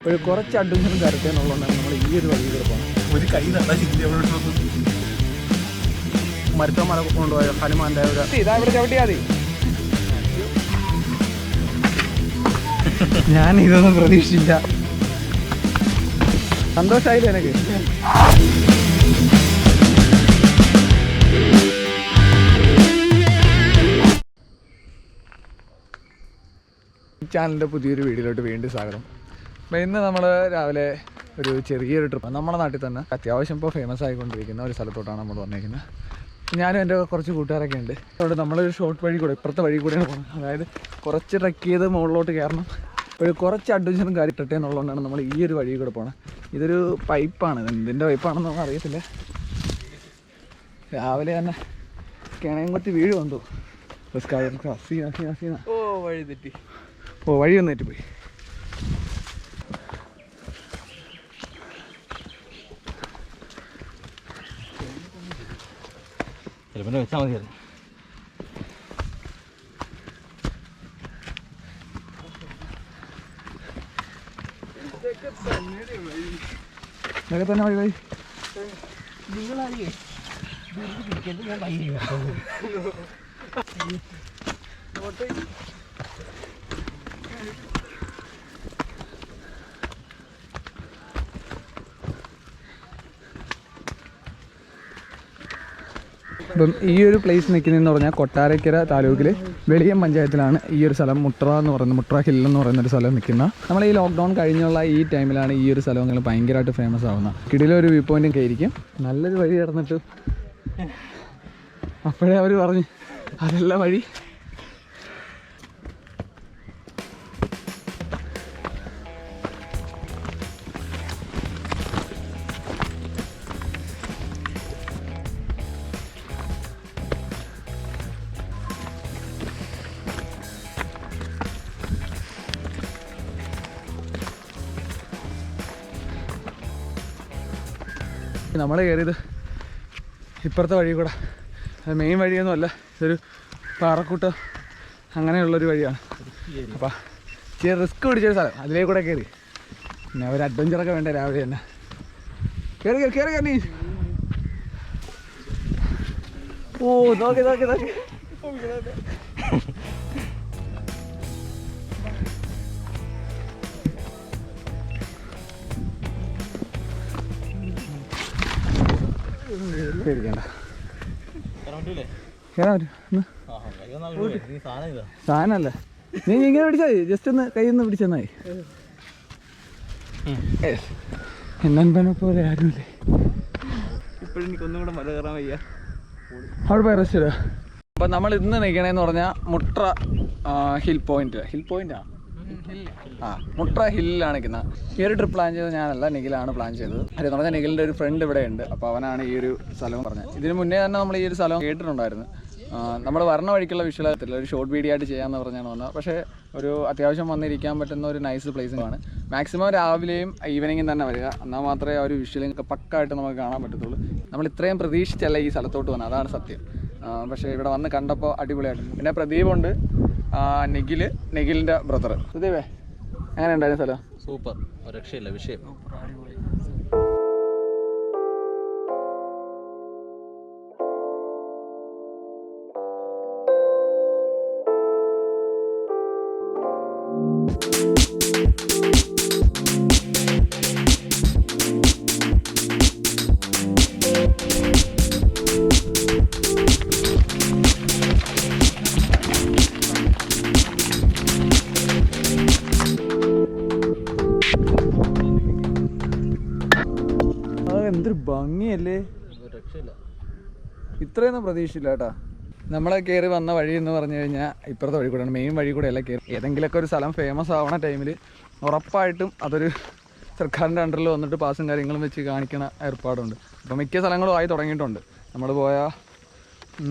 ഒരു കുറച്ച് അഡ്വഞ്ചറും കരട്ടെ നമ്മൾ ഈ ഒരു വഴിയിൽ പോകുന്നത് ഒരു കൈ നല്ല ചിന്തി മരുത്ത മല കൊണ്ടുപോയ ഹനുമാന്റെ ഇതാ ഇവിടെ ചവിട്ടിയാ മതി. ഞാൻ ഇതൊന്നും പ്രതീക്ഷിച്ചില്ല. സന്തോഷായില്ലേ എനിക്ക് ചാനലിന്റെ പുതിയൊരു വീഡിയോയിലോട്ട് വീണ്ടും സ്വാഗതം. ഇന്ന് നമ്മൾ രാവിലെ ഒരു ചെറിയൊരു ട്രിപ്പ് നമ്മുടെ നാട്ടിൽ തന്നെ അത്യാവശ്യം ഇപ്പോൾ ഫേമസ് ആയിക്കൊണ്ടിരിക്കുന്ന ഒരു സ്ഥലത്തോട്ടാണ് നമ്മൾ വന്നിരിക്കുന്നത് ഞാനും എന്റെ കുറച്ച് കൂട്ടുകാരൊക്കെ ഉണ്ട്. അതുകൊണ്ട് നമ്മളൊരു ഷോർട്ട് വഴി കൂടെ ഇപ്പുറത്തെ വഴി കൂടെയാണ് പോകുന്നത് അതായത് കുറച്ച് ട്രക്ക് ചെയ്ത് മുകളിലോട്ട് കയറണം. ഒരു കുറച്ച് അഡ്വഞ്ചറും കാര്യം ഇട്ടട്ടെ എന്നുള്ളതുകൊണ്ടാണ് നമ്മൾ ഈ ഒരു വഴി കൂടെ പോകണം ഇതൊരു പൈപ്പാണ് എന്തിന്റെ പൈപ്പാണെന്നൊന്നും അറിയത്തില്ല. രാവിലെ തന്നെ കിണയും കുത്തി വീഴ് വന്നു ഓ വഴി തെറ്റി. ഓ വഴി ഒന്ന് തെറ്റിപ്പോയി. ചിലപ്പോൾ വെച്ചാൽ മതിയായിരുന്നു ഇതൊക്കെ തന്നെ വഴി വഴി ഇപ്പം ഈ ഒരു പ്ലേസ് നിൽക്കുന്നതെന്ന് പറഞ്ഞാൽ കൊട്ടാരക്കര താലൂക്കിൽ വെളിയം പഞ്ചായത്തിലാണ് ഈ ഒരു സ്ഥലം മുട്ര എന്ന് പറയുന്നത് മുട്ര ഹിൽ എന്ന് പറയുന്ന ഒരു സ്ഥലം നിൽക്കുന്ന നമ്മൾ ഈ ലോക്ക്ഡൗൺ കഴിഞ്ഞുള്ള ഈ ടൈമിലാണ് ഈ ഒരു സ്ഥലം നിങ്ങൾ ഭയങ്കരമായിട്ട് ഫേമസ് ആവുന്നത്. കിടിലൊരു വ്യൂ പോയിന്റും കയറിക്കും നല്ലൊരു വഴി കിടന്നിട്ട്. അപ്പോഴേ അവർ പറഞ്ഞു അതെല്ലാം വഴി. നമ്മൾ കയറിയത് ഇപ്പുറത്തെ വഴി കൂടെ. മെയിൻ വഴിയൊന്നും അല്ല ഇതൊരു പാറക്കൂട്ട് അങ്ങനെയുള്ളൊരു വഴിയാണ്. അപ്പം ചെറിയ റിസ്ക് പിടിച്ചൊരു സ്ഥലം അതിലേ കൂടെ കയറി. പിന്നെ ഒരു അഡ്വഞ്ചറൊക്കെ വേണ്ട രാവിലെ തന്നെ. കയറി കയറി കയറി കയറി ഓ നോക്കി നോക്കി നോക്കി. പേടിക്കണ്ട സാധനമല്ല നീ ഇങ്ങനെ പിടിച്ചാ ജസ്റ്റ് ഒന്ന് കയ്യിൽ നിന്ന് പിടിച്ചെന്നായി എന്നൻപനെ പോലെ ആരുമില്ലേ? ഇപ്പോഴും എനിക്കൊന്നും കൂടെ മല കയറാൻ വയ്യ. അവിടെ പോയി റെസ്റ്റ് ഇടുക അപ്പം നമ്മൾ ഇന്ന് നിൽക്കണേന്ന് പറഞ്ഞാൽ മുട്ര ഹിൽ പോയിന്റ്. ഹിൽ പോയിന്റാ? ആ മുട്ര ഹില്ലിലാണ് നിൽക്കുന്നത് ഈ ഒരു ട്രിപ്പ് പ്ലാൻ ചെയ്തത് ഞാനല്ല നിഖിലാണ് പ്ലാൻ ചെയ്തത്. അതെന്ന് പറഞ്ഞാൽ നിഖിലിന്റെ ഒരു ഫ്രണ്ട് ഇവിടെ ഉണ്ട്. അപ്പോൾ അവനാണ് ഈ ഒരു സ്ഥലം പറഞ്ഞത്. ഇതിന് മുന്നേ തന്നെ നമ്മൾ ഈ ഒരു സ്ഥലം കേട്ടിട്ടുണ്ടായിരുന്നു. നമ്മൾ വരണ വഴിക്കുള്ള വിഷ്വൽ ആകത്തില്ല ഒരു ഷോർട്ട് വീഡിയോ ആയിട്ട് ചെയ്യാമെന്ന് പറഞ്ഞാണ് വന്നത്. പക്ഷേ ഒരു അത്യാവശ്യം വന്നിരിക്കാൻ പറ്റുന്ന ഒരു നൈസ് പ്ലേസുമാണ് മാക്സിമം രാവിലെയും ഈവനിങ്ങും തന്നെ വരിക. എന്നാൽ മാത്രമേ ആ ഒരു വിഷ്വലും പക്കായിട്ട് നമുക്ക് കാണാൻ പറ്റത്തുള്ളൂ. നമ്മൾ ഇത്രയും പ്രതീക്ഷിച്ചല്ല ഈ സ്ഥലത്തോട്ട് വന്നത്. അതാണ് സത്യം. പക്ഷേ ഇവിടെ വന്ന് കണ്ടപ്പോൾ അടിപൊളിയായിട്ട് പിന്നെ പ്രദീപുണ്ട്. നിഖിൽ നിഖിലിന്റെ ബ്രദർ സുദീപേ എങ്ങനെ ഉണ്ടായിരുന്നു സ്ഥലം? സൂപ്പർ. രക്ഷയില്ല വിഷയം. രക്ഷയില്ല. ഇത്രയൊന്നും പ്രതീക്ഷയില്ല കേട്ടാ. നമ്മളെ കയറി വന്ന വഴി എന്ന് പറഞ്ഞു കഴിഞ്ഞാൽ ഇപ്പുറത്തെ വഴി കൂടെയാണ്. മെയിൻ വഴി കൂടെ അല്ല കയറി ഏതെങ്കിലുമൊക്കെ ഒരു സ്ഥലം ഫേമസ് ആവണ ടൈമിൽ ഉറപ്പായിട്ടും അതൊരു സർക്കാരിന്റെ അണ്ടറിൽ വന്നിട്ട് പാസും കാര്യങ്ങളും വെച്ച് കാണിക്കണ ഏർപ്പാടുണ്ട്. അപ്പോൾ മിക്ക സ്ഥലങ്ങളും ആയി തുടങ്ങിയിട്ടുണ്ട്. നമ്മൾ പോയ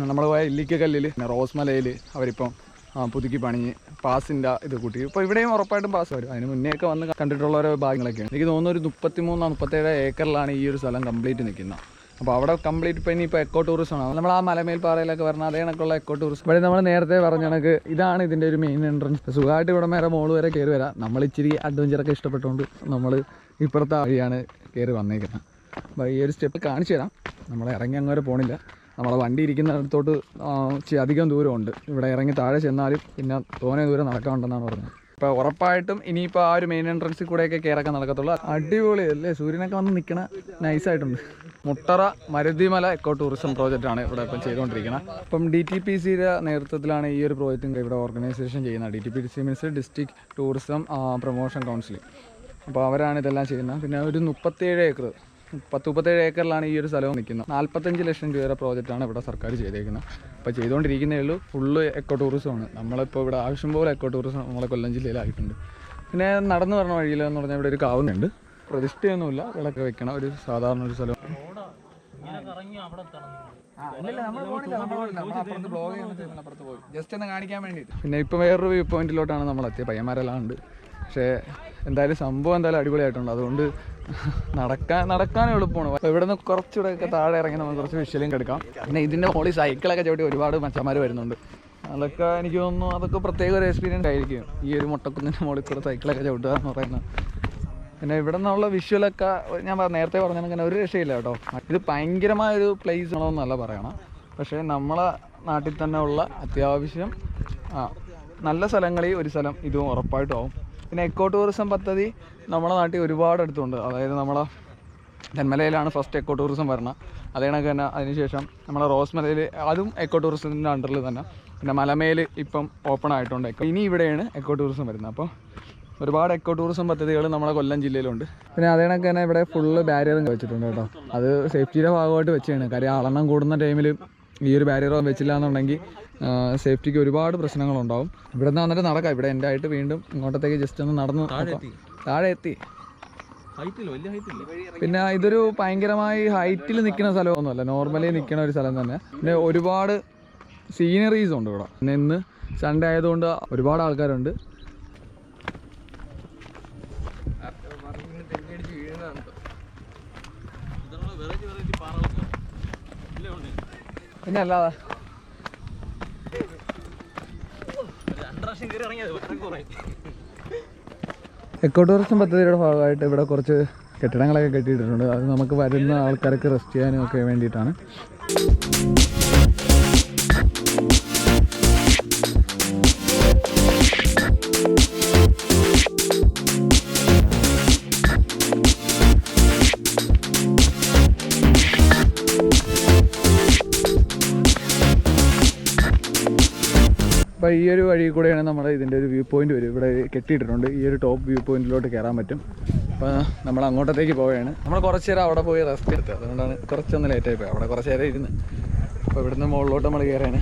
നമ്മൾ പോയ ഇല്ലിക്കക്കല്ലിൽ പിന്നെ റോസ് മലയിൽ അവരിപ്പം ആ, പുതുക്കി പണിഞ്ഞ് പാസിന്റെ ഇത് കൂട്ടി. ഇപ്പോൾ ഇവിടെയും ഉറപ്പായിട്ടും പാസ് വരും. അതിന് മുന്നേ ഒക്കെ വന്ന് കണ്ടിട്ടുള്ള ഓരോ ഭാഗങ്ങളൊക്കെയാണ് എനിക്ക് തോന്നുന്നു ഒരു മുപ്പത്തി മൂന്നോ മുപ്പത്തേഴ് ഏക്കറിലാണ് ഈ ഒരു സ്ഥലം കംപ്ലീറ്റ് നിൽക്കുന്നത്. അപ്പോൾ അവിടെ കംപ്ലീറ്റ് ഇപ്പോൾ ഇനിയിപ്പോൾ എക്കോ ടൂറിസം ആണ്. നമ്മൾ ആ മലമേൽ പാറയിലൊക്കെ വരണം അതേ കണക്കുള്ള എക്കോ ടൂറിസം ഇവിടെ നമ്മൾ നേരത്തെ പറഞ്ഞ കണക്ക് ഇതാണ് ഇതിന്റെ ഒരു മെയിൻ എൻട്രൻസ് സുഖമായിട്ട് ഇവിടെ വരെ മോൾ വരെ കയറി വരാം. നമ്മൾ ഇച്ചിരി അഡ്വഞ്ചറൊക്കെ ഇഷ്ടപ്പെട്ടുകൊണ്ട് നമ്മൾ ഇപ്പുറത്തെ വഴിയാണ് കയറി വന്നേക്കുന്നത്. അപ്പോൾ ഈ ഒരു സ്റ്റെപ്പ് കാണിച്ചു തരാം. നമ്മൾ ഇറങ്ങി അങ്ങനെ പോണില്ല. നമ്മളെ വണ്ടി ഇരിക്കുന്നിടത്തോട്ട് അധികം ദൂരമുണ്ട്. ഇവിടെ ഇറങ്ങി താഴെ ചെന്നാലും പിന്നെ തോനെ ദൂരം നടക്കാനുണ്ടെന്നാണ് പറഞ്ഞത്. ഇപ്പോൾ ഉറപ്പായിട്ടും ഇനിയിപ്പോൾ ആ ഒരു മെയിൻ എൻട്രൻസിൽ കൂടെയൊക്കെ കയറൊക്കെ നടക്കത്തുള്ളൂ. അടിപൊളി അല്ലേ സൂര്യനൊക്കെ വന്ന് നിൽക്കണ നൈസായിട്ടുണ്ട് മുട്ടറ മരുതിമല എക്കോ ടൂറിസം പ്രോജക്റ്റാണ് ഇവിടെ ഇപ്പം ചെയ്തുകൊണ്ടിരിക്കുന്നത് അപ്പം ഡി ടി പി സിയുടെ നേതൃത്വത്തിലാണ് ഈ ഒരു പ്രോജക്റ്റും ഇവിടെ ഓർഗനൈസേഷൻ ചെയ്യുന്നത്. D T P C means district tourism promotion council അപ്പോൾ അവരാണ് ഇതെല്ലാം ചെയ്യുന്നത്. പിന്നെ ഒരു മുപ്പത്തേഴ് ഏക്കർ പത്ത് മുപ്പത്തേഴ് ഏക്കറിലാണ് ഈ ഒരു സ്ഥലവും നിൽക്കുന്നത്. നാൽപ്പത്തഞ്ച് ലക്ഷം രൂപയുടെ പ്രോജക്റ്റാണ് ഇവിടെ സർക്കാർ ചെയ്തേക്കുന്നത്. അപ്പോൾ ചെയ്തുകൊണ്ടിരിക്കുന്നേ ഉള്ളൂ. ഫുള്ള് എക്കോ ടൂറിസമാണ് നമ്മളിപ്പോൾ ഇവിടെ ആവശ്യം പോലെ എക്കോ ടൂറിസം നമ്മളെ കൊല്ലം ജില്ലയിലായിട്ടുണ്ട്. പിന്നെ നടന്നു പറഞ്ഞ വഴിയിൽ എന്ന് പറഞ്ഞാൽ ഇവിടെ ഒരു കാവുന്നുണ്ട് പ്രതിഷ്ഠയൊന്നുമില്ല. വിളക്ക് വെക്കണം ഒരു സാധാരണ ഒരു സ്ഥലം. ജസ്റ്റ് ഒന്ന് കാണിക്കാൻ വേണ്ടിയിട്ട്. പിന്നെ ഇപ്പം വേറൊരു വ്യൂ പോയിന്റിലോട്ടാണ് നമ്മൾ എത്തിയത് പയ്യന്മാരെല്ലാം ഉണ്ട്. പക്ഷേ എന്തായാലും സംഭവം എന്തായാലും അടിപൊളിയായിട്ടുണ്ട്. അതുകൊണ്ട് നടക്കാൻ നടക്കാനും എളുപ്പമാണ് ഇവിടെ നിന്ന് കുറച്ചുകൂടെ ഒക്കെ താഴെ ഇറങ്ങി നമുക്ക് കുറച്ച് വിഷ്വലും എടുക്കാം. പിന്നെ ഇതിന്റെ മുകളിൽ സൈക്കിളൊക്കെ ചവിട്ടി ഒരുപാട് മച്ചന്മാർ വരുന്നുണ്ട്. അതൊക്കെ എനിക്ക് തോന്നുന്നു അതൊക്കെ പ്രത്യേക ഒരു എക്സ്പീരിയൻസ് ആയിരിക്കും. ഈ ഒരു മുട്ടക്കുന്നിന്റെ മുകളിൽ കൂടെ സൈക്കിളൊക്കെ ചവിട്ടുക എന്ന് പറയുന്നത്. പിന്നെ ഇവിടെ നിന്നുള്ള വിഷ്വലൊക്കെ ഞാൻ നേരത്തെ പറഞ്ഞ അങ്ങനെ ഒരു രക്ഷയില്ല കേട്ടോ. ഇത് ഭയങ്കരമായ ഒരു പ്ലേസ് ആണോന്നല്ല പറയണം. പക്ഷേ നമ്മളെ നാട്ടിൽ തന്നെ ഉള്ള അത്യാവശ്യം നല്ല സ്ഥലങ്ങളിൽ ഒരു സ്ഥലം ഇതും ഉറപ്പായിട്ടും ആവും. പിന്നെ എക്കോ ടൂറിസം പദ്ധതി നമ്മുടെ നാട്ടിൽ ഒരുപാട് അടുത്തുണ്ട്. അതായത് നമ്മളെ തെന്മലയിലാണ് ഫസ്റ്റ് എക്കോ ടൂറിസം വരണം. അതേ കണക്ക് തന്നെ അതിനുശേഷം നമ്മളെ റോസ്മലയിൽ അതും എക്കോ ടൂറിസത്തിന്റെ അണ്ടറിൽ തന്നെ. പിന്നെ മലമേൽ ഇപ്പം ഓപ്പൺ ആയിട്ടുണ്ട് എക്കോ ഇനി ഇവിടെയാണ് എക്കോ ടൂറിസം വരുന്നത്. അപ്പോൾ ഒരുപാട് എക്കോ ടൂറിസം പദ്ധതികൾ നമ്മുടെ കൊല്ലം ജില്ലയിലുണ്ട്. പിന്നെ അതേ കണക്ക് തന്നെ ഇവിടെ ഫുള്ള് ബാരിയറും വെച്ചിട്ടുണ്ട് കേട്ടോ. അത് സേഫ്റ്റിയുടെ ഭാഗമായിട്ട് വെച്ചാണ് കാര്യം ആളെണ്ണം കൂടുന്ന ടൈമിൽ ഈ ഒരു ബാരിയർ വെച്ചില്ല എന്നുണ്ടെങ്കിൽ സേഫ്റ്റിക്ക് ഒരുപാട് പ്രശ്നങ്ങളുണ്ടാവും. ഇവിടെ നിന്ന് വന്നിട്ട് നടക്കാം. ഇവിടെ എന്റെ ആയിട്ട് വീണ്ടും ഇങ്ങോട്ടത്തേക്ക് ജസ്റ്റ് ഒന്ന് നടന്നു. താഴെ എത്തി. പിന്നെ ഇതൊരു ഭയങ്കരമായി ഹൈറ്റിൽ നിൽക്കുന്ന സ്ഥലമൊന്നുമല്ല. നോർമലി നിൽക്കുന്ന ഒരു സ്ഥലം തന്നെ. പിന്നെ ഒരുപാട് സീനറീസ് ഉണ്ട് ഇവിടെ. പിന്നെ ഇന്ന് സൺഡേ ആയതുകൊണ്ട് ഒരുപാട് ആൾക്കാരുണ്ട്. പിന്നെ അല്ലാതെ ഇറങ്ങിയത് എക്കോ ടൂറിസം പദ്ധതിയുടെ ഭാഗമായിട്ട് ഇവിടെ കുറച്ച് കെട്ടിടങ്ങളൊക്കെ കെട്ടിയിട്ടുണ്ട് അത് നമുക്ക് വരുന്ന ആൾക്കാർക്ക് റെസ്റ്റ് ചെയ്യാനും ഒക്കെ വേണ്ടിയിട്ടാണ്. അപ്പോൾ ഈ ഒരു വഴി കൂടെയാണ് നമ്മുടെ ഇതിന്റെ ഒരു വ്യൂ പോയിന്റ് വരും. ഇവിടെ കെട്ടിയിട്ടിട്ടുണ്ട്. ഈ ഒരു ടോപ്പ് വ്യൂ പോയിന്റിലോട്ട് കയറാൻ പറ്റും. അപ്പോൾ നമ്മൾ അങ്ങോട്ടത്തേക്ക് പോവുകയാണ്. നമ്മൾ കുറച്ച് നേരം അവിടെ പോയി റെസ്റ്റ് എടുത്തത് അതുകൊണ്ടാണ് കുറച്ചൊന്ന് ലേറ്റായി പോയത്. അവിടെ കുറച്ച് നേരം ഇരുന്ന്. അപ്പോൾ ഇവിടുന്ന് മുകളിലോട്ട് നമ്മൾ കയറുകയാണ്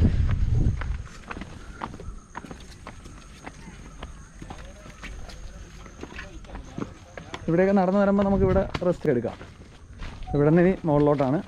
ഇവിടെയൊക്കെ നടന്നു വരുമ്പോൾ നമുക്ക് ഇവിടെ റെസ്റ്റ് എടുക്കാം. ഇവിടെ നിന്ന് ഇനി മുകളിലോട്ടാണ്.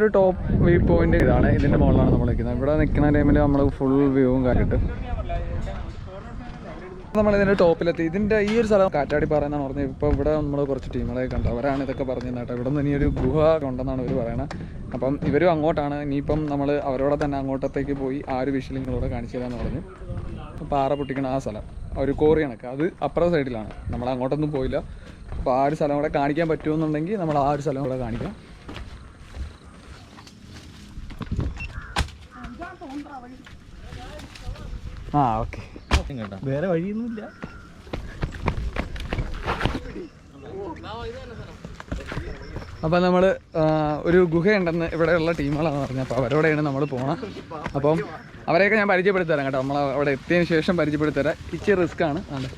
ഒരു ടോപ്പ് വ്യൂ പോയിന്റ് ഇതാണ്. ഇതിന്റെ മുകളിലാണ് നമ്മൾ നിൽക്കുന്നത് ഇവിടെ നിൽക്കുന്ന ടൈമിൽ നമ്മൾ ഫുൾ വ്യൂവും കാര്യമായിട്ട് നമ്മൾ ഇതിന്റെ ടോപ്പിലെത്തി ഇതിന്റെ ഈ ഒരു സ്ഥലം കാറ്റാടി പറയുന്നതാണ് പറഞ്ഞത്. ഇപ്പോൾ ഇവിടെ നമ്മൾ കുറച്ച് ടീമുകളെ കണ്ടു അവരാണ് ഇതൊക്കെ പറഞ്ഞു കേട്ടോ. ഇവിടെ നിന്ന് ഒരു ഗുഹ ഉണ്ടെന്നാണ് ഇവർ പറയുന്നത് അപ്പം ഇവരും അങ്ങോട്ടാണ്. ഇനിയിപ്പം നമ്മൾ അവരോടെ തന്നെ അങ്ങോട്ടത്തേക്ക് പോയി ആ ഒരു വിഷലിങ്ങളോടെ കാണിച്ചു തരാമെന്ന് പറഞ്ഞു. പാറ പൊട്ടിക്കണ ആ സ്ഥലം. ഒരു കോറി കണക്ക്. അത് അപ്പുറ സൈഡിലാണ് നമ്മൾ അങ്ങോട്ടൊന്നും പോയില്ല. അപ്പോൾ ആ ഒരു സ്ഥലം കൂടെ കാണിക്കാൻ പറ്റുമെന്നുണ്ടെങ്കിൽ നമ്മൾ ആ ഒരു സ്ഥലം കൂടെ കാണിക്കാം. ആ ഓക്കെ. വേറെ വഴിയൊന്നുമില്ല. അപ്പം നമ്മൾ ഒരു ഗുഹയുണ്ടെന്ന് ഇവിടെയുള്ള ടീമുകളാണ് പറഞ്ഞത്. അപ്പോൾ അവരോടെയാണ് നമ്മൾ പോകണം അപ്പം അവരെയൊക്കെ ഞാൻ പരിചയപ്പെടുത്തരാം കേട്ടോ. നമ്മൾ അവിടെ എത്തിയതിന് ശേഷം പരിചയപ്പെടുത്തരാം ഇച്ചിരി റിസ്ക് ആണ്. അതെ.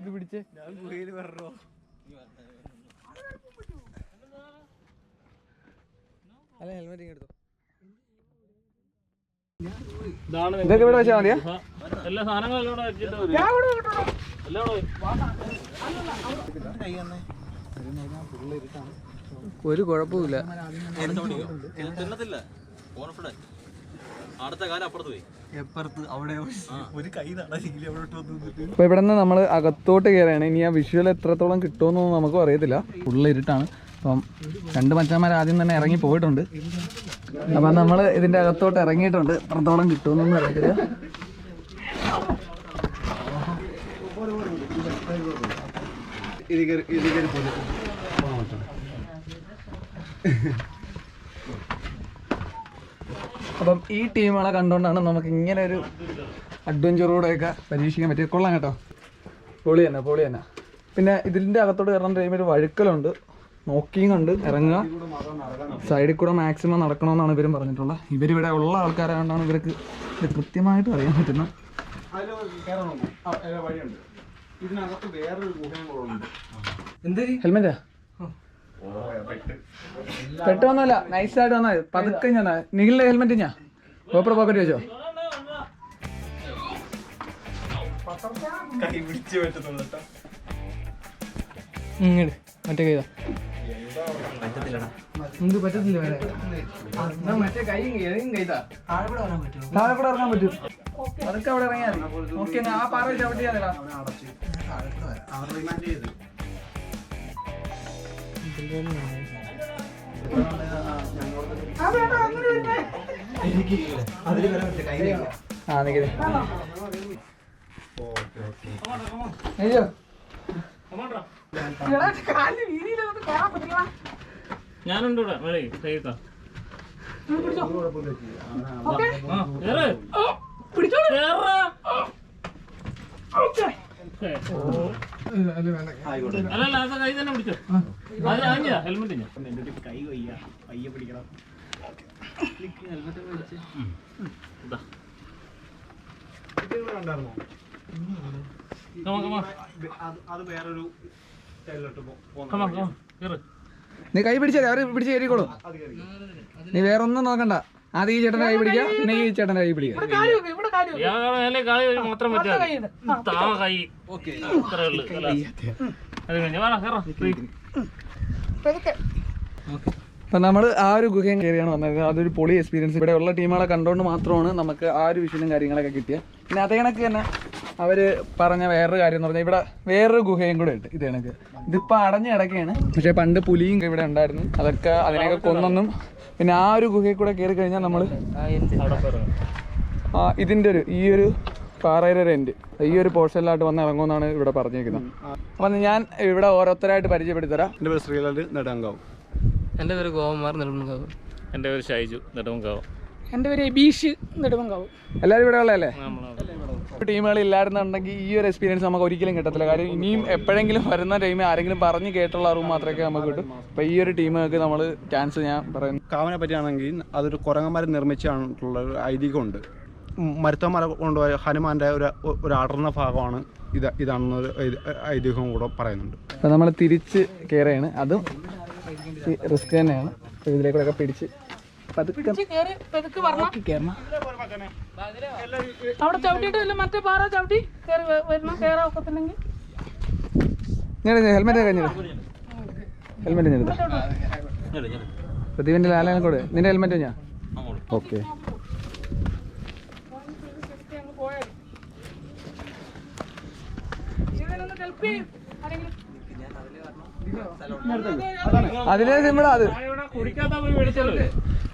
ഇത് പിടിച്ചേ? അല്ല ഹെൽമെറ്റ് എടുത്തോ. ഇതാണ് ഇതൊക്കെ ഇവിടെ വെച്ചാൽ മതിയാ? എല്ലാ സാധനങ്ങളും. ഒരു കുഴപ്പമില്ല തിന്നത്തില്ല. കോൺഫിഡൻസ് അടുത്ത കാലം അപ്പുറത്ത് പോയി. അപ്പോൾ ഇവിടെ നിന്ന് നമ്മൾ അകത്തോട്ട് കയറിയാണ് ഇനി ആ വിഷ്വൽ എത്രത്തോളം കിട്ടുമെന്നൊന്നും നമുക്ക് അറിയത്തില്ല. ഫുള്ള് ഇരുട്ടാണ്. അപ്പം രണ്ട് മച്ചന്മാർ ആദ്യം തന്നെ ഇറങ്ങി പോയിട്ടുണ്ട്. അപ്പം നമ്മൾ ഇതിന്റെ അകത്തോട്ട് ഇറങ്ങിയിട്ടുണ്ട്. എത്രത്തോളം കിട്ടുമെന്നൊന്നും അറിയത്തില്ല. അപ്പം ഈ ടീമുകളെ കണ്ടുകൊണ്ടാണ് നമുക്ക് ഇങ്ങനെ ഒരു അഡ്വഞ്ചറോടെയൊക്കെ പരീക്ഷിക്കാൻ പറ്റിയത്. കൊള്ളാം കേട്ടോ. പൊളി തന്നെ പൊളി തന്നെ. പിന്നെ ഇതിന്റെ അകത്തോട്ട് കയറാൻ ഒരു വഴുക്കലുണ്ട്. നോക്കിയും കണ്ട് ഇറങ്ങുക. സൈഡിൽ കൂടെ മാക്സിമം നടക്കണമെന്നാണ് ഇവരും പറഞ്ഞിട്ടുള്ളത്. ഇവരിവിടെ ഉള്ള ആൾക്കാരായതുകൊണ്ടാണ് ഇവർക്ക് ഇത് കൃത്യമായിട്ട് അറിയാൻ പറ്റുന്നത്. ഇതിനകത്ത് വേറൊരു ഗുഹയും കൂടെ ഉണ്ട് ഹെൽമെറ്റാ പെട്ടൊന്നുമല്ല നൈസായിട്ട് വന്നാൽ പതുക്കെ ഞാൻ നിഖിലിന്റെ ഹെൽമെറ്റ് ഞാൻ ഗോപ്രോ പോക്കറ്റ് വെച്ചോ? മറ്റേ കൈതാ. എന്ത് പറ്റത്തില്ല കൈതാ. താഴെ കൂടെ ഇറങ്ങാൻ പറ്റും. അതൊക്കെ അവിടെ ഇറങ്ങിയാൽ മതി. ഓക്കെ ആ പാറ റിമാൻഡ് ചെയ്ത്. ആ നിൽക്കേ ഓക്കെ ഓക്കെ ഞാനുണ്ട് ഇവിടെ. കേറ്. ഏ. അല്ലല്ല അത് കൈ തന്നെ പിടിച്ചോ. അത് ഹെൽമെറ്റ് ഞാൻ കൈ വയ്യ പയ്യെ പിടിക്കണം. കമാ അത് വേറൊരു പോകും നീ കൈ പിടിച്ചാൽ അവർ പിടിച്ച് കയറിക്കോളൂ. നീ വേറെ ഒന്നും നോക്കണ്ട. ആദ്യം ഈ ചേട്ടൻ കൈ പിടിക്കുക പിന്നെ ഈ ചേട്ടൻ കൈ പിടിക്കുക മാത്രം അപ്പം നമ്മൾ ആ ഒരു ഗുഹയും കയറിയാണ് വന്നത്. അതൊരു പൊളി എക്സ്പീരിയൻസ് ഇവിടെ ഉള്ള ടീമുകളെ കണ്ടുകൊണ്ട് മാത്രമാണ് നമുക്ക് ആ ഒരു വിഷനും കാര്യങ്ങളൊക്കെ കിട്ടിയത്. പിന്നെ അതേ കണക്ക് തന്നെ അവർ പറഞ്ഞ വേറൊരു കാര്യം എന്ന് പറഞ്ഞാൽ ഇവിടെ വേറൊരു ഗുഹയും കൂടെ ഉണ്ട്. ഇത് കണക്ക്. ഇതിപ്പോൾ അടഞ്ഞ കിടക്കുകയാണ് പക്ഷേ പണ്ട് പുലിയും ഇവിടെ ഉണ്ടായിരുന്നു. അതൊക്കെ അതിനെയൊക്കെ കൊന്നൊന്നും പിന്നെ ആ ഒരു ഗുഹയിൽ കൂടെ കയറി കഴിഞ്ഞാൽ നമ്മൾ ആ ഇതിന്റെ ഒരു ഈ ഒരു പാറയുടെ എൻഡ് ഈ ഒരു പോർഷനിലായിട്ട് വന്ന് ഇറങ്ങുമെന്നാണ് ഇവിടെ പറഞ്ഞിരിക്കുന്നത് അപ്പം ഞാൻ ഇവിടെ ഓരോരുത്തരായിട്ട് പരിചയപ്പെടുത്തി തരാം. എന്റെ പേര് ശ്രീലാൽ നെടുങ്കാവ് എന്റെ പേര് ഗോപകുമാർ നെടുമങ്കാവ്. എന്റെ പേര് ഷൈജു നെടുമങ്കാവ്. എന്റെ പേര് എബീഷ് നെടുമങ്കാവ്. എല്ലാവരും ഇവിടെ ഉള്ളതല്ലേ? ടീമുകൾ ഇല്ലായിരുന്നുണ്ടെങ്കിൽ ഈ ഒരു എക്സ്പീരിയൻസ് നമുക്ക് ഒരിക്കലും കിട്ടത്തില്ല. കാര്യം ഇനിയും എപ്പോഴെങ്കിലും വരുന്ന ടൈമിൽ ആരെങ്കിലും പറഞ്ഞ് കേട്ടുള്ള അറിവ് മാത്രമേ നമുക്ക് കിട്ടും. അപ്പോൾ ഈ ഒരു ടീമുകൾക്ക് നമ്മൾ ക്യാൻസൽ ഞാൻ പറയുന്നു. കാവനെ പറ്റിയാണെങ്കിൽ അതൊരു കുരങ്ങന്മാർ നിർമ്മിച്ചാണുള്ള ഒരു ഐതിഹ്യമുണ്ട്. ഉം, മരുത്തന്മാരെ കൊണ്ടുപോയ ഹനുമാന്റെ ഒരു ഒരു അടർന്ന ഭാഗമാണ് ഇത് ഇതാണെന്നൊരു ഐതി- ഐതിഹ്യം കൂടെ പറയുന്നുണ്ട്. അപ്പോൾ നമ്മൾ തിരിച്ച് കയറുകയാണ് അതും റിസ്ക് തന്നെയാണ്. അപ്പോൾ ഇതിലേക്കൂടെ പിടിച്ച് പതുക്കെ കയറണം അവിടെ ചവിട്ടിയിട്ട് ഇല്ല മറ്റേ പാറ ചവിട്ടി കയറി വ- വരണം കയറാൻ ഒക്കത്തില്ലെങ്കിൽ. ഞാൻ ഹെൽമെറ്റ് ഹെൽമെറ്റ് ഞാൻ ലാലനെ കൂടെ. നിന്റെ ഹെൽമെറ്റ് ഞാൻ ഓക്കെ. ഹെൽപ്പ് ചെയ്യും. അതിലെ സിമ്പിളാ അത്.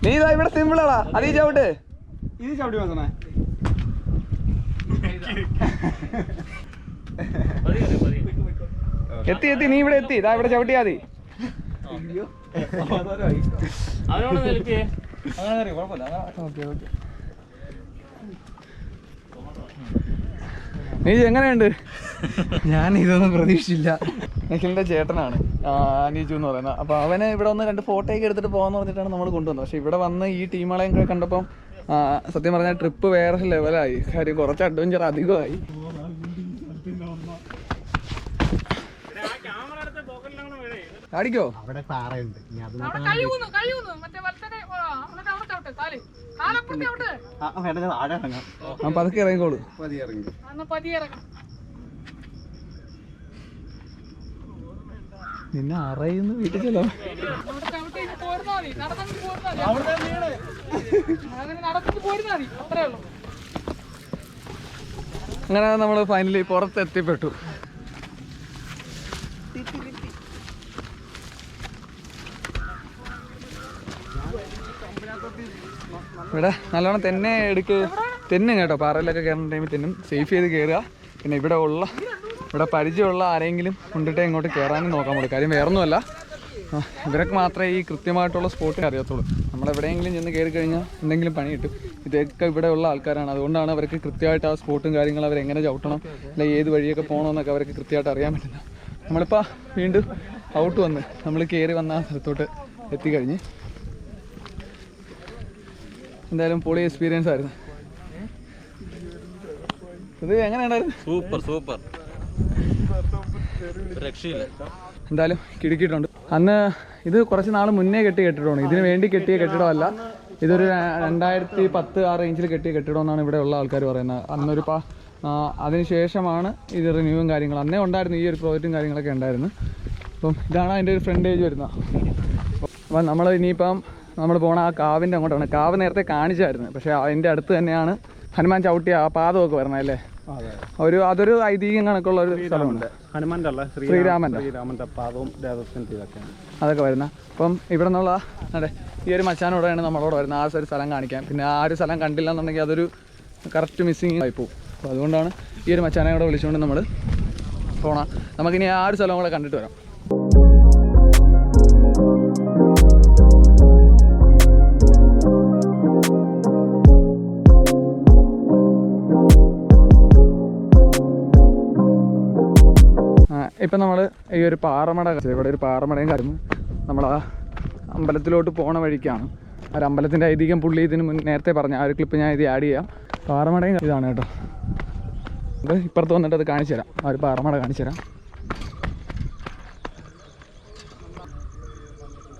നീ ഇതാ ഇവിടെ സിമ്പിളാടാ അതീ ചവിട്ട്. ഇത് ചവിട്ടി വന്നേ എത്തി എത്തി നീ ഇവിടെ എത്തി. ഇതാ ഇവിടെ ചവിട്ടിയാ മതി. Okay okay. നീ എങ്ങനെയുണ്ട്? ഞാൻ ഇതൊന്നും പ്രതീക്ഷിച്ചില്ല. നിഖിലിന്റെ ചേട്ടനാണ്. ആ, നീജു എന്ന് പറയുന്നത് അപ്പോൾ അവനെ ഇവിടെ വന്ന് രണ്ട് ഫോട്ടോ ഒക്കെ എടുത്തിട്ട് പോകാന്ന് പറഞ്ഞിട്ടാണ് നമ്മൾ കൊണ്ടുവന്നത്. പക്ഷേ ഇവിടെ വന്ന് ഈ ടീമുകളെയും കൂടെ കണ്ടപ്പം സത്യം പറഞ്ഞാൽ ട്രിപ്പ് വേറെ ലെവലായി കാര്യം കുറച്ച് അഡ്വഞ്ചർ അധികമായി. അടിക്കോ അവിടെ പാറയുണ്ട്. ആ, പതുക്കെ ഇറങ്ങിക്കോളൂ. നിന്നെ അറിയുന്നു വീട്ടിൽ ചെല്ലോ. അങ്ങനെ ചവിട്ടി ഫൈനലി പോരുന്നാ മതി നടന്നു പോരുന്നാ മതി അങ്ങനെ നടന്നു പോരുന്നാ മതി അത്രേ ഉള്ളൂ അങ്ങനെ നമ്മൾ ഫൈനലി പുറത്ത് എത്തിപ്പെട്ടു ഇവിടെ നല്ലോണം തന്നെ എടുക്ക്. തെന്നും കേട്ടോ പാറയിലൊക്കെ കയറുന്ന ടൈമിൽ തെന്നും. സേഫ് ചെയ്ത് കയറുക പിന്നെ ഇവിടെ ഉള്ള ഇവിടെ പരിചയമുള്ള ആരെങ്കിലും കൊണ്ടിട്ടേ ഇങ്ങോട്ട് കയറാനും നോക്കാൻ പറ്റും. കാര്യം വേറൊന്നുമല്ല. ഇവരൊക്കെ മാത്രമേ ഈ കൃത്യമായിട്ടുള്ള സ്പോട്ടിനെ അറിയത്തുള്ളൂ. നമ്മൾ എവിടെയെങ്കിലും ചെന്ന് കയറി കഴിഞ്ഞാൽ എന്തെങ്കിലും പണി കിട്ടും. ഇതൊക്കെ ഉള്ള ആൾക്കാരാണ്. അതുകൊണ്ടാണ് അവർക്ക് കൃത്യമായിട്ട് ആ സ്പോട്ടും കാര്യങ്ങളും അവരെങ്ങനെ ചവിട്ടണം അല്ലെങ്കിൽ ഏത് വഴിയൊക്കെ പോകണമെന്നൊക്കെ അവർക്ക് കൃത്യമായിട്ട് അറിയാൻ പറ്റുന്നത്. നമ്മളിപ്പോൾ വീണ്ടും ഔട്ട് വന്ന് നമ്മൾ കയറി വന്ന ആ സ്ഥലത്തോട്ട് എത്തിക്കഴിഞ്ഞ് എന്തായാലും പൊളി എക്സ്പീരിയൻസ് ആയിരുന്നു. ഇത് എങ്ങനെയുണ്ടായിരുന്നു? സൂപ്പർ സൂപ്പർ രക്ഷയില്ല. എന്തായാലും കിടുക്കിയിട്ടുണ്ട്. അന്ന് ഇത് കുറച്ച് നാൾ മുന്നേ കെട്ടി കെട്ടിടമാണ് ഇതിന് വേണ്ടി കെട്ടിയ കെട്ടിടമല്ല. ഇതൊരു രണ്ടായിരത്തി പത്ത് ആ റേഞ്ചിൽ കെട്ടിയ കെട്ടിടം എന്നാണ് ഇവിടെ ഉള്ള ആൾക്കാർ പറയുന്നത്. അന്നൊരു പാ അതിനുശേഷമാണ് ശേഷമാണ് ഇത് റിന്യൂവും കാര്യങ്ങൾ അന്നേ ഉണ്ടായിരുന്നു ഈ ഒരു പ്രോജക്റ്റും കാര്യങ്ങളൊക്കെ ഉണ്ടായിരുന്നു. അപ്പം ഇതാണ് അതിന്റെ ഒരു ഫ്രണ്ട് ഏജ് വരുന്നത്. അപ്പം നമ്മൾ ഇനിയിപ്പം നമ്മൾ പോണ ആ കാവിന്റെ അങ്ങോട്ടാണ്. കാവ് നേരത്തെ കാണിച്ചായിരുന്നു. പക്ഷേ അതിന്റെ അടുത്ത് തന്നെയാണ് ഹനുമാൻ ചവിട്ടിയ ആ പാദമൊക്കെ വരണത് അല്ലേ? ഒരു അതൊരു ഐതിഹ്യം കണക്കുള്ള ഒരു സ്ഥലമുണ്ട് ഹനുമാന്റെ അല്ല ശ്രീരാമന്റെ ശ്രീരാമന്റെ. പാദവും ഇതൊക്കെയാണ് അതൊക്കെ വരുന്ന. അപ്പം ഇവിടെ നിന്നുള്ള അതെ ഈ ഒരു മച്ചാനോടെയാണ് നമ്മളോട് വരുന്നത്. ആ ഒരു സ്ഥലം കാണിക്കാൻ. പിന്നെ ആ ഒരു സ്ഥലം കണ്ടില്ല എന്നുണ്ടെങ്കിൽ അതൊരു കറക്റ്റ് മിസ്സിങ് ആയി പോകും അപ്പോൾ അതുകൊണ്ടാണ് ഈ ഒരു മച്ചാനെ കൂടെ വിളിച്ചുകൊണ്ട് നമ്മൾ പോണം. നമുക്കിനി ആ ഒരു സ്ഥലം കൂടെ കണ്ടിട്ട് വരാം. ഇപ്പം നമ്മൾ ഈ ഒരു പാറമട. ഇവിടെ ഒരു പാറമടയും കാര്യം നമ്മൾ ആ അമ്പലത്തിലോട്ട് പോണ വഴിക്കാണ്. ഒരു അമ്പലത്തിന്റെ ഐതിഹ്യം പുള്ളി ഇതിന് നേരത്തെ പറഞ്ഞ ആ ഒരു ക്ലിപ്പ് ഞാൻ ഇത് ആഡ് ചെയ്യാം. പാറമടയും ഇതാണ് കേട്ടോ. അത് ഇപ്പുറത്ത് വന്നിട്ട് അത് കാണിച്ചു തരാം. ആ ഒരു പാറമട കാണിച്ചു തരാം.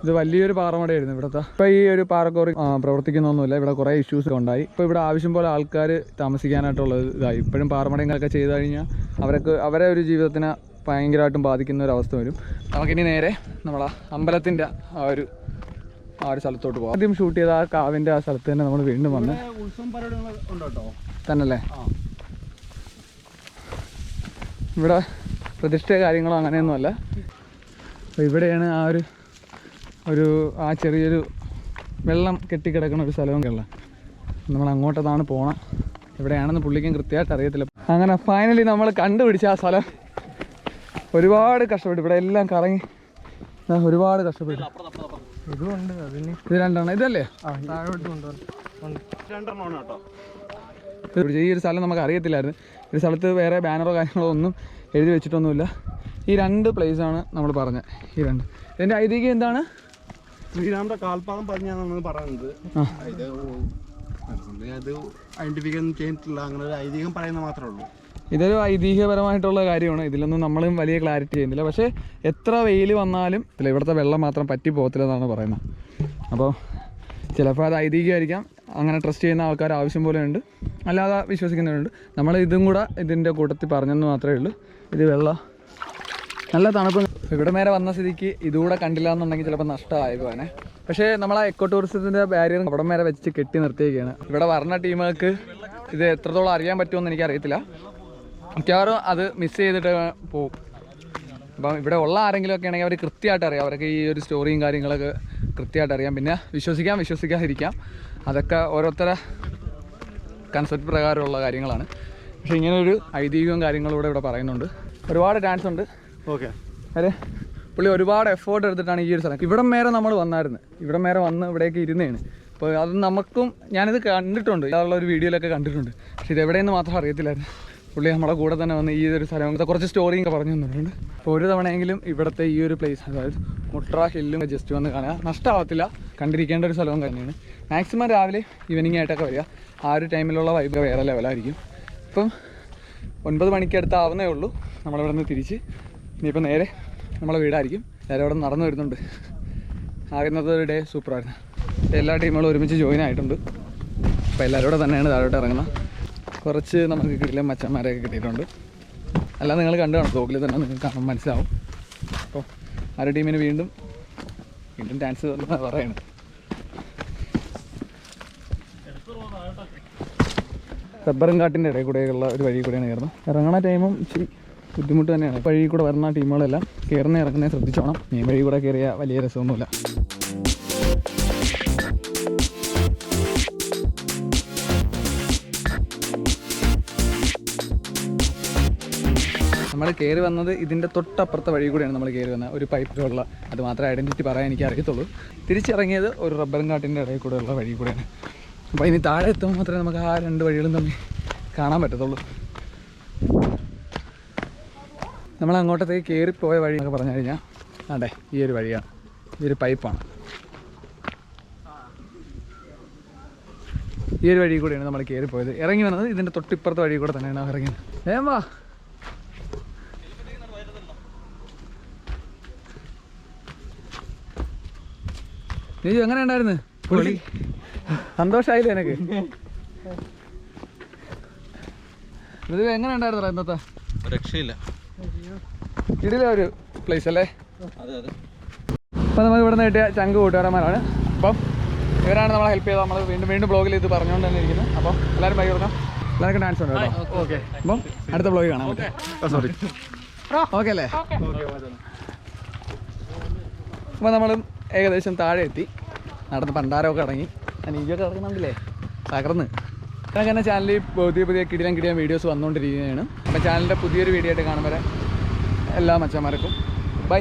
ഇത് വലിയൊരു പാറമടയായിരുന്നു ഇവിടുത്തെ. ഇപ്പോൾ ഈ ഒരു പാറക്കോറി പ്രവർത്തിക്കുന്നൊന്നുമില്ല. ഇവിടെ കുറേ ഇഷ്യൂസ് ഉണ്ടായി. ഇപ്പോൾ ഇവിടെ ആവശ്യം പോലെ ആൾക്കാർ താമസിക്കാനായിട്ടുള്ള ഇതായി. ഇപ്പോഴും പാറമടയും ഒക്കെ ചെയ്ത് കഴിഞ്ഞാൽ അവരൊക്കെ അവരെ ഒരു ജീവിതത്തിനെ ഭയങ്കരമായിട്ടും ബാധിക്കുന്ന ഒരു അവസ്ഥ വരും. നമുക്കിനി നേരെ നമ്മളെ അമ്പലത്തിന്റെ ആ ഒരു ആ ഒരു സ്ഥലത്തോട്ട് പോകാം. ആദ്യം ഷൂട്ട് ചെയ്ത ആ കാവിന്റെ ആ സ്ഥലത്ത് തന്നെ നമ്മൾ വീണ്ടും വന്ന് തന്നല്ലേ ഇവിടെ പ്രതിഷ്ഠ കാര്യങ്ങളോ അങ്ങനെയൊന്നുമല്ല അപ്പോൾ ഇവിടെയാണ് ആ ഒരു ഒരു ആ ചെറിയൊരു വെള്ളം കെട്ടിക്കിടക്കുന്ന ഒരു സ്ഥലവും നമ്മൾ അങ്ങോട്ടതാണ് പോകണം ഇവിടെയാണെന്ന് പുള്ളിക്കും കൃത്യമായിട്ട് അറിയത്തില്ല. അങ്ങനെ ഫൈനലി നമ്മൾ കണ്ടുപിടിച്ച ആ സ്ഥലം ഒരുപാട് കഷ്ടപ്പെട്ടു ഇവിടെ എല്ലാം കറങ്ങി. ഒരുപാട് കഷ്ടപ്പെട്ടു. ഇതുണ്ട് അതിന്. ഇത് രണ്ടെണ്ണം. ഇതല്ലേ? താഴോട്ട് ഈ ഒരു സ്ഥലം നമുക്ക് അറിയത്തില്ലായിരുന്നു. ഈ സ്ഥലത്ത് വേറെ ബാനറോ കാര്യങ്ങളോ ഒന്നും എഴുതി വെച്ചിട്ടൊന്നുമില്ല. ഈ രണ്ട് പ്ലേസ് ആണ് നമ്മൾ പറഞ്ഞത് ഈ രണ്ട്. ഇതിന്റെ ഐതിഹ്യം എന്താണ്? ശ്രീരാമന്റെ കാൽപാദം പതിഞ്ഞാന്നാണ് പറയുന്നത്. ഇത് ഐഡന്റിഫിക്കൻ ചെയ്തിട്ടില്ല. അങ്ങനെ ഒരു ഐതിഹ്യം പറയുന്നത് മാത്രമേ ഉള്ളൂ. ഇതൊരു ഐതിഹ്യപരമായിട്ടുള്ള കാര്യമാണ്. ഇതിലൊന്നും നമ്മളും വലിയ ക്ലാരിറ്റി ചെയ്യുന്നില്ല. പക്ഷേ എത്ര വെയിൽ വന്നാലും ഇല്ല ഇവിടുത്തെ വെള്ളം മാത്രം പറ്റി പോകത്തില്ലെന്നാണ് പറയുന്നത്. അപ്പോൾ ചിലപ്പോൾ അത് ഐതിഹ്യമായിരിക്കാം. അങ്ങനെ ട്രസ്റ്റ് ചെയ്യുന്ന ആൾക്കാർ ആവശ്യം പോലെ ഉണ്ട്. അല്ലാതെ വിശ്വസിക്കുന്നവരുണ്ട്. നമ്മൾ ഇതും കൂടെ ഇതിന്റെ കൂട്ടത്തിൽ പറഞ്ഞെന്ന് മാത്രമേ ഉള്ളൂ. ഇത് വെള്ളം നല്ല തണുപ്പ്. ഇവിടെ നേരെ വന്ന സ്ഥിതിക്ക് ഇതുകൂടെ കണ്ടില്ല എന്നുണ്ടെങ്കിൽ ചിലപ്പോൾ നഷ്ടമായി പോകാനെ പക്ഷേ നമ്മൾ ആ എക്കോ ടൂറിസത്തിന്റെ ബാരിയർ അവിടെ നേരെ വെച്ച് കെട്ടി നിർത്തിയിരിക്കുകയാണ്. ഇവിടെ വരുന്ന ടീമുകൾക്ക് ഇത് എത്രത്തോളം അറിയാൻ പറ്റുമെന്ന് എനിക്കറിയത്തില്ല. മിക്കവാറും അത് മിസ് ചെയ്തിട്ട് പോകും അപ്പം ഇവിടെ ഉള്ള ആരെങ്കിലും ഒക്കെ ആണെങ്കിൽ അവർ കൃത്യമായിട്ട് അറിയാം. അവർക്ക് ഈ ഒരു സ്റ്റോറിയും കാര്യങ്ങളൊക്കെ കൃത്യമായിട്ട് അറിയാം. പിന്നെ വിശ്വസിക്കാം വിശ്വസിക്കാതിരിക്കാം. അതൊക്കെ ഓരോരുത്തരെ കൺസെപ്റ്റ് പ്രകാരമുള്ള കാര്യങ്ങളാണ്. പക്ഷേ ഇങ്ങനെ ഒരു ഐതിഹ്യവും കാര്യങ്ങളും ഇവിടെ ഇവിടെ പറയുന്നുണ്ട്. ഒരുപാട് ഡാൻസ് ഉണ്ട്. ഓക്കെ അതെ. പുള്ളി ഒരുപാട് എഫേർട്ട് എടുത്തിട്ടാണ് ഈ ഒരു സ്ഥലം. ഇവിടെ മേരെ നമ്മൾ വന്നായിരുന്നു. ഇവിടെ മേരെ വന്ന് ഇവിടേക്ക് ഇരുന്നേണ്. അപ്പോൾ അത് നമുക്കും ഞാനിത് കണ്ടിട്ടുണ്ട്. ഇതുള്ള ഒരു വീഡിയോയിലൊക്കെ കണ്ടിട്ടുണ്ട്. പക്ഷേ ഇത് എവിടെയെന്ന് മാത്രം അറിയത്തില്ലായിരുന്നു. പുള്ളി നമ്മളെ കൂടെ തന്നെ വന്ന് ഈ ഒരു സ്ഥലം കുറച്ച് സ്റ്റോറിയും പറഞ്ഞു തന്നിട്ടുണ്ട്. അപ്പോൾ ഒരു തവണയെങ്കിലും ഇവിടുത്തെ ഈ ഒരു പ്ലേസ് അതായത് മുട്ര ഹില്ലും ജസ്റ്റ് വന്ന് കാണുക. നഷ്ടമാവത്തില്ല കണ്ടിരിക്കേണ്ട ഒരു സ്ഥലവും തന്നെയാണ്. മാക്സിമം രാവിലെ ഈവനിങ് ആയിട്ടൊക്കെ വരിക. ആ ഒരു ടൈമിലുള്ള വൈബ് വേറെ ലെവലായിരിക്കും ഇപ്പം ഒൻപത് മണിക്ക് അടുത്താവുന്നേ ഉള്ളൂ. നമ്മളിവിടെ നിന്ന് തിരിച്ച്. ഇനിയിപ്പോൾ നേരെ നമ്മളെ വീടായിരിക്കും. എല്ലാവരും അവിടെ നടന്നു വരുന്നുണ്ട്. ആകുന്നത് ഒരു ഡേ സൂപ്പറായിരുന്നു എല്ലാ ടീമുകളും ഒരുമിച്ച് ജോയിൻ ആയിട്ടുണ്ട്. അപ്പോൾ എല്ലാവരും കൂടെ തന്നെയാണ് താഴോട്ട് ഇറങ്ങുന്നത്. കുറച്ച് നമുക്ക് കിട്ടില്ല മച്ചന്മാരെയൊക്കെ കിട്ടിയിട്ടുണ്ട്. അല്ല നിങ്ങൾ കണ്ടു കാണും തോക്കിൽ തന്നെ നിങ്ങൾക്ക് കാണാൻ മനസ്സിലാവും. അപ്പോൾ ആ ടീമിന് വീണ്ടും വീണ്ടും ഡാൻസ് പറയുന്നത് റബ്ബറും കാട്ടിന്റെ ഇടയിൽ കൂടെയുള്ള ഒരു വഴി കൂടെയാണ് കയറുന്നത്. ഇറങ്ങണ ടൈമും ഇച്ചിരി ബുദ്ധിമുട്ട് തന്നെയാണ്. വഴി കൂടെ വരുന്ന ടീമുകളെല്ലാം കയറുന്ന ഇറങ്ങുന്നത് ശ്രദ്ധിച്ചോണം. ഈ വഴി കൂടെ കയറിയ വലിയ രസമൊന്നുമില്ല. കയറി വന്നത് ഇതിന്റെ തൊട്ടപ്പുറത്തെ വഴി കൂടെയാണ് നമ്മൾ കയറി വന്നത്. ഒരു പൈപ്പിലുള്ള അത് മാത്രമേ ഐഡന്റിറ്റി പറയാൻ എനിക്ക് അറിയത്തുള്ളൂ. തിരിച്ചിറങ്ങിയത് ഒരു റബ്ബർ കാട്ടിന്റെ ഇടയിൽ കൂടെയുള്ള വഴി കൂടെയാണ്. അപ്പോൾ ഇനി താഴെ എത്തുമ്പോൾ മാത്രമേ നമുക്ക് ആ രണ്ട് വഴികളും തമ്മിൽ കാണാൻ പറ്റത്തുള്ളൂ. നമ്മൾ അങ്ങോട്ടത്തേക്ക് കയറിപ്പോയ വഴി എന്നൊക്കെ പറഞ്ഞു കഴിഞ്ഞാൽ അതെ ഈ ഒരു വഴിയാണ്. ഈ ഒരു പൈപ്പാണ് ഈ ഒരു വഴി കൂടെയാണ് നമ്മൾ കയറിപ്പോയത്. ഇറങ്ങി വന്നത് ഇതിന്റെ തൊട്ടിപ്പുറത്തെ വഴി കൂടെ തന്നെയാണ് ഇറങ്ങിയത് വേഗം നീ എങ്ങനെ ഉണ്ടായിരുന്നു? പൊളി സന്തോഷായില്ലേ എനിക്ക് ഇത് എങ്ങനെ ഉണ്ടായിരുന്നു ഇന്നത്തെ? രക്ഷയില്ല. ഇടില ഒരു പ്ലേസ് അല്ലേ? അപ്പം നമുക്ക് ഇവിടെ നിന്ന് കിട്ടിയ ചങ്ക് കൂട്ടുകാരന്മാരാണ്. അപ്പം ഇവരാണ് നമ്മളെ ഹെൽപ്പ് ചെയ്തത്. നമ്മൾ വീണ്ടും വീണ്ടും ബ്ലോഗിൽ ഇത് പറഞ്ഞുകൊണ്ട് തന്നെ ഇരിക്കുന്നത് അപ്പോൾ എല്ലാവരും ബൈ പറഞ്ഞോ? എല്ലാവർക്കും ഡാൻസ് ഉണ്ട് കേട്ടോ ഓക്കെ അപ്പം അടുത്ത ബ്ലോഗ് കാണാം. സോറി ഓക്കെ അല്ലേ? അപ്പൊ നമ്മളും ഏകദേശം താഴെ എത്തി നടന്ന് പണ്ടാരമൊക്കെ ഇറങ്ങി. നീയൊക്കെ ഇറങ്ങുന്നുണ്ടല്ലേ? തകർന്ന്. അങ്ങനെ തന്നെ ചാനലിൽ പുതിയ പുതിയ കിടിലം കിടിയാൻ വീഡിയോസ് വന്നുകൊണ്ടിരിക്കുകയാണ്. അപ്പോൾ ചാനലിന്റെ പുതിയൊരു വീഡിയോ ആയിട്ട് കാണുമ്പോൾ എല്ലാ മച്ചന്മാർക്കും. ബൈ